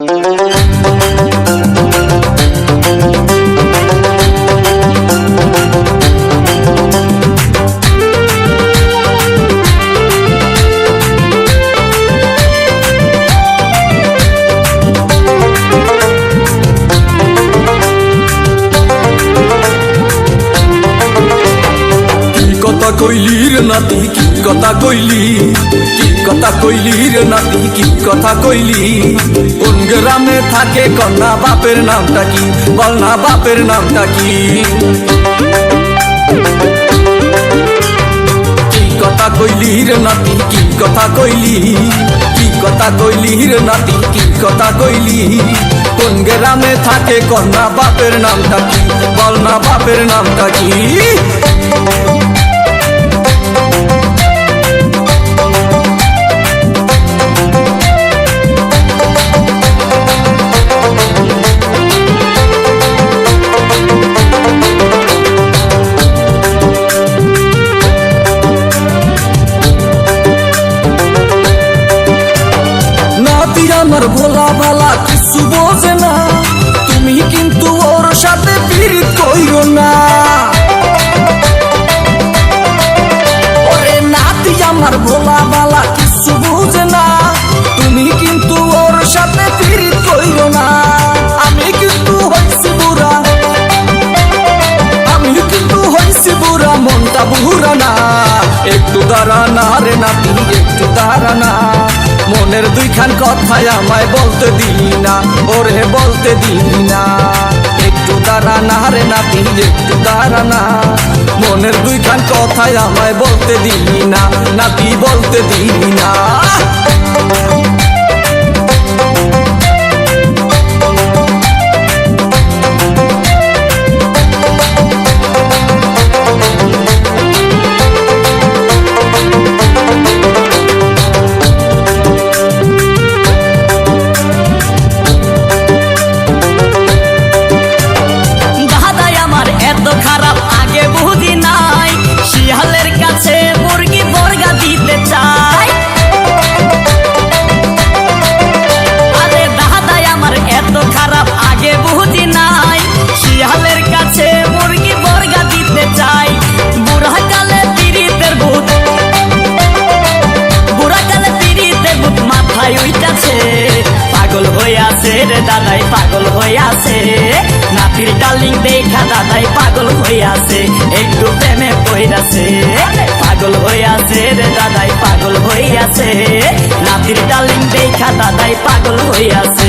কি কথা কইলি রে নাতি কি কথা কইলি? কি কথা কইলি রে নাতি কি কথা কইলি? কোন গ্রামে থাকে কন্যা, বাপের নামটা কি? বল না, বাপের নামটা কি? কি কথা কইলি রে নাতি কি কথা কইলি? কি কথা কইলি রে নাতি কি কথা কইলি? কোন গ্রামে থাকে কন্যা, বাপের নামটা কি? বল না, বাপের নামটা কি? ভালা কিছু বোঝে না। তুমি কিন্তু ওর সাথে পীড়িত কইরো না। ওরে নাতি, আমার ভোলা ভালা কিছু বোঝে না। তুমি কিন্তু ওর সাথে পীড়িত কইরো না। আমি কিন্তু হইছি বুড়া। আমি কিন্তু হইছি বুড়া, মনটা বুড়া না। একটু দাঁড়া না রে নাতি, একটু দাঁড়া না। মনের দুইখান কথায় আমায় বলতে দিলি না ওরে বলতে দিলি না একটু দাঁড়া না রে নাতি, একটু দাঁড়া না। মনের দুইখান কথায় আমায় বলতে দিলি না নাতি বলতে দিলি না উইটাছে। পাগল হইয়াছে রে দাদাই, পাগল হইয়াছে নাতির ডালিং দেখা দাদাই পাগল হইয়াছে একটু প্রেমে পইরাছে পাগল হইয়াছে রে দাদাই, পাগল হইয়াছে নাতির ডালিং দেখা দাদাই পাগল হইয়াছে